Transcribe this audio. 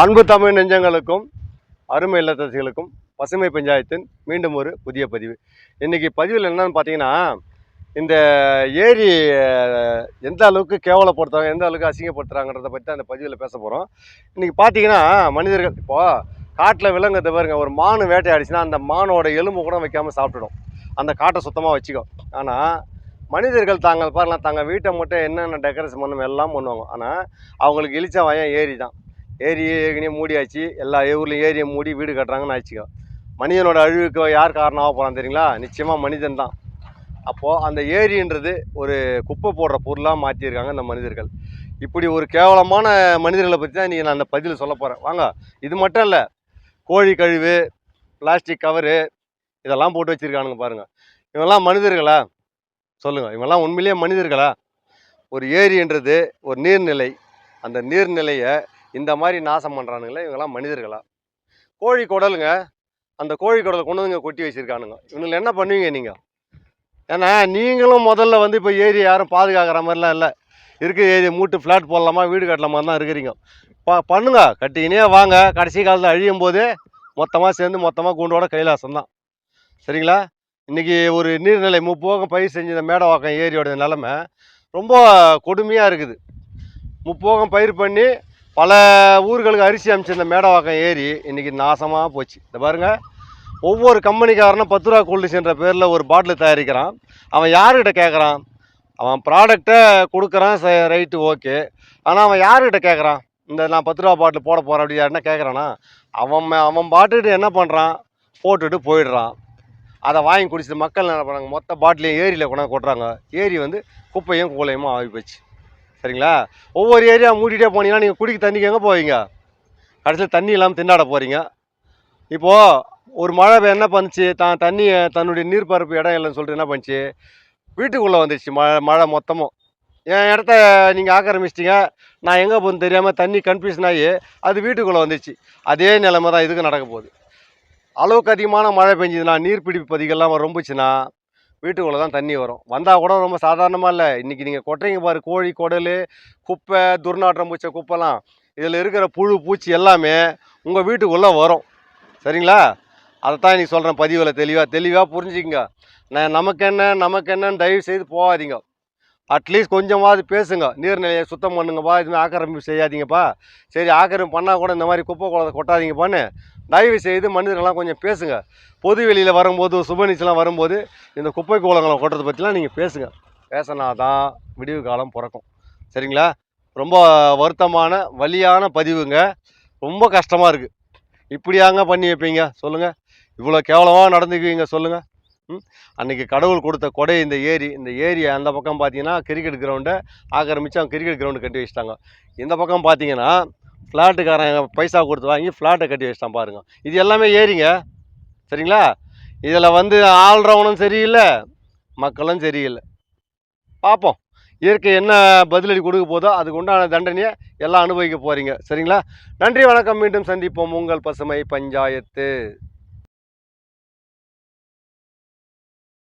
அன்பு தமிழ் நெஞ்சங்களுக்கும் அருமை இல்லத்தரசிகளுக்கும் பசுமை பஞ்சாயத்தின் மீண்டும் ஒரு புதிய பதிவு. இன்றைக்கி பதிவில் என்னன்னு பார்த்தீங்கன்னா இந்த ஏரி எந்த அளவுக்கு கேவலப்படுத்துறாங்க எந்த அளவுக்கு அசிங்கப்படுத்துறாங்கன்றத பற்றி தான் அந்த பதிவில் பேச போகிறோம் இன்றைக்கி பார்த்தீங்கன்னா மனிதர்கள் இப்போது காட்டில் விலங்குறது பாருங்க ஒரு மான் வேட்டையாடிச்சுன்னா அந்த மானோட எலும்பு கூட வைக்காமல் சாப்பிட்டுடும். அந்த காட்டை சுத்தமாக வச்சுக்கோ ஆனால் மனிதர்கள் தாங்கள் பாருலாம் தாங்கள் வீட்டை மட்டும் என்னென்ன டெக்கரேஷன் பண்ணணும் எல்லாம் பண்ணுவாங்க. ஆனால் அவங்களுக்கு இழிச்ச வயம் ஏரி தான் ஏரி ஏற்கனவே மூடியாச்சு. எல்லா ஊர்லேயும் ஏரியை மூடி வீடு கட்டுறாங்கன்னு ஆச்சுக்கோ மனிதனோட அழிவுக்கு யார் காரணம் ஆக போகிறான் தெரியுங்களா? நிச்சயமாக மனிதன் தான். அப்போது அந்த ஏரின்றது ஒரு குப்பை போடுற பொருளாக மாற்றிருக்காங்க இந்த மனிதர்கள். இப்படி ஒரு கேவலமான மனிதர்களை பற்றி தான் இன்றைக்கி நான் அந்த பதில் சொல்ல போகிறேன் வாங்க இது மட்டும் இல்லை கோழி கழிவு பிளாஸ்டிக் கவரு இதெல்லாம் போட்டு வச்சுருக்கானுங்க பாருங்கள் இவங்கெல்லாம் மனிதர்களா? சொல்லுங்கள் இவங்கெல்லாம் உண்மையிலேயே மனிதர்களா? ஒரு ஏரின்றது ஒரு நீர்நிலை. அந்த நீர்நிலையை இந்த மாதிரி நாசம் பண்ணுறானுங்களே இவங்கெல்லாம் மனிதர்களா? கோழி குடலுங்க. அந்த கோழி குடலை கொண்டு வந்துங்க கொட்டி வச்சுருக்கானுங்க. இவங்களை என்ன பண்ணுவீங்க நீங்கள் ஏன்னா நீங்களும் முதல்ல வந்து இப்போ ஏரியை யாரும் பாதுகாக்கிற மாதிரிலாம் இல்லை. இருக்கிற ஏரியை மூட்டு ஃப்ளாட் போடலாமா வீடு கட்டலாமா தான் இருக்கிறீங்க. பா பண்ணுங்க. கட்டிக்கினே வாங்க. கடைசி காலத்தில் அழியும் போது மொத்தமாக சேர்ந்து மொத்தமாக கூண்டோட கைலாசம் தான். சரிங்களா? இன்றைக்கி ஒரு நீர்நிலை முப்போகம் பயிர் செஞ்ச இந்த மேடவாக்கம் ஏரியோட நிலமை ரொம்ப கொடுமையாக இருக்குது. முப்போகம் பயிர் பண்ணி பல ஊர்களுக்கு அரிசி அமைச்சிருந்த மேடவாக்கம் ஏரி இன்றைக்கி நாசமாக போச்சு. இந்த பாருங்கள் ஒவ்வொரு கம்பெனிக்காரனும் பத்து ரூபா கூல்டிஸ்ன்ற பேரில் ஒரு பாட்டில் தயாரிக்கிறான். அவன் யாருக்கிட்ட கேட்குறான் அவன் ப்ராடக்டை கொடுக்குறான் ரைட்டு ஓகே ஆனால் அவன் யாருக்கிட்ட கேட்குறான் இந்த நான் பத்து ரூபா பாட்டில் போட போகிறேன் அப்படி யாருன்னா கேட்குறானா அவன் அவன் பாட்டுக்கிட்ட என்ன பண்ணுறான் போட்டுட்டு போயிடுறான். அதை வாங்கி குடிச்சிட்டு மக்கள் என்ன பண்ணுறாங்க மொத்த பாட்டிலையும் ஏரியில் கொண்டாந்து கொட்டுறாங்க. ஏரி வந்து குப்பையும் கூலையுமா ஆகி போச்சு. சரிங்களா? ஒவ்வொரு ஏரியா மூடிட்டே போனீங்கன்னா நீங்கள் குடிக்க தண்ணிக்கு எங்கே போவீங்க? கடைசியில் தண்ணி இல்லாமல் திண்டாட போகிறீங்க இப்போது ஒரு மழை என்ன பண்ணுச்சு? தான் தண்ணி தன்னுடைய நீர்பரப்பு இடம் இல்லைன்னு சொல்லிட்டு என்ன பண்ணுச்சு? வீட்டுக்குள்ளே வந்துடுச்சு மழை மழை மொத்தமும். என் இடத்த நீங்கள் ஆக்கிரமிச்சிட்டிங்க. நான் எங்கே போகணும்னு தெரியாமல் தண்ணி கன்ஃபியூஷன் ஆகி அது வீட்டுக்குள்ளே வந்துச்சு அதே நிலைமை தான் இதுக்கு நடக்க போகுது. அளவுக்கு அதிகமான மழை பெஞ்சதுன்னா நீர்பிடிப்பு பதிகள்லாம் ரொம்பச்சுன்னா வீட்டுக்குள்ளே தான் தண்ணி வரும். வந்தால் கூட ரொம்ப சாதாரணமாக இல்லை. இன்றைக்கி நீங்கள் கொட்டுறீங்க பாரு கோழி குடல் குப்பை துர்நாற்றம் பூச்ச குப்பைலாம். இதில் இருக்கிற புழு பூச்சி எல்லாமே உங்கள் வீட்டுக்குள்ளே வரும். சரிங்களா? அதை தான் இன்றைக்கி சொல்கிறேன் பதிவில் தெளிவாக தெளிவாக புரிஞ்சுக்கங்க. நான் நமக்கு என்ன நமக்கு என்னன்னு தயவு செய்து போகாதீங்க. அட்லீஸ்ட் கொஞ்சமாவது பேசுங்க. நீர்நிலையை சுத்தம் பண்ணுங்கப்பா. இதுமாதிரி ஆக்கிரமிப்பு செய்யாதீங்கப்பா. சரி ஆக்கிரமிப்பு பண்ணால் கூட இந்த மாதிரி குப்பை குளத்தை கொட்டாதீங்கப்பான்னு தயவு செய்து மனிதர்கள்லாம் கொஞ்சம் பேசுங்க. பொது வெளியில் வரும்போது சுபநிச்சலாம் வரும்போது இந்த குப்பை கோலங்களை கொட்டுறதை பற்றிலாம் நீங்கள் பேசுங்க. பேசினா தான் விடிவு காலம் பிறக்கும். சரிங்களா? ரொம்ப வருத்தமான வழியான பதிவுங்க. ரொம்ப கஷ்டமாக இருக்குது இப்படியாங்க பண்ணி வைப்பீங்க? சொல்லுங்கள் இவ்வளோ கேவலமாக நடந்துக்குவீங்க சொல்லுங்கள் அன்றைக்கி கடவுள் கொடுத்த கொடை இந்த ஏரி இந்த ஏரி அந்த பக்கம் பார்த்தீங்கன்னா கிரிக்கெட் கிரவுண்டை ஆக்கிரமிச்சு அவங்க கிரிக்கெட் கிரவுண்டு கட்டி வச்சிட்டாங்க. இந்த பக்கம் பார்த்தீங்கன்னா ஃப்ளாட்டுக்காரன் பைசா கொடுத்து வாங்கி ஃப்ளாட்டை கட்டி வச்சிட்டான் பாருங்கள் இது எல்லாமே ஏரிங்க. சரிங்களா? இதில் வந்து ஆள்றவனும் சரியில்லை மக்களும் சரியில்லை. பார்ப்போம். இயற்கை என்ன பதிலடி கொடுக்க போதோ அதுக்கு உண்டான தண்டனையை எல்லாம் அனுபவிக்க போகிறீங்க சரிங்களா? நன்றி வணக்கம். மீண்டும் சந்திப்போம். உங்கள் பசுமை பஞ்சாயத்து.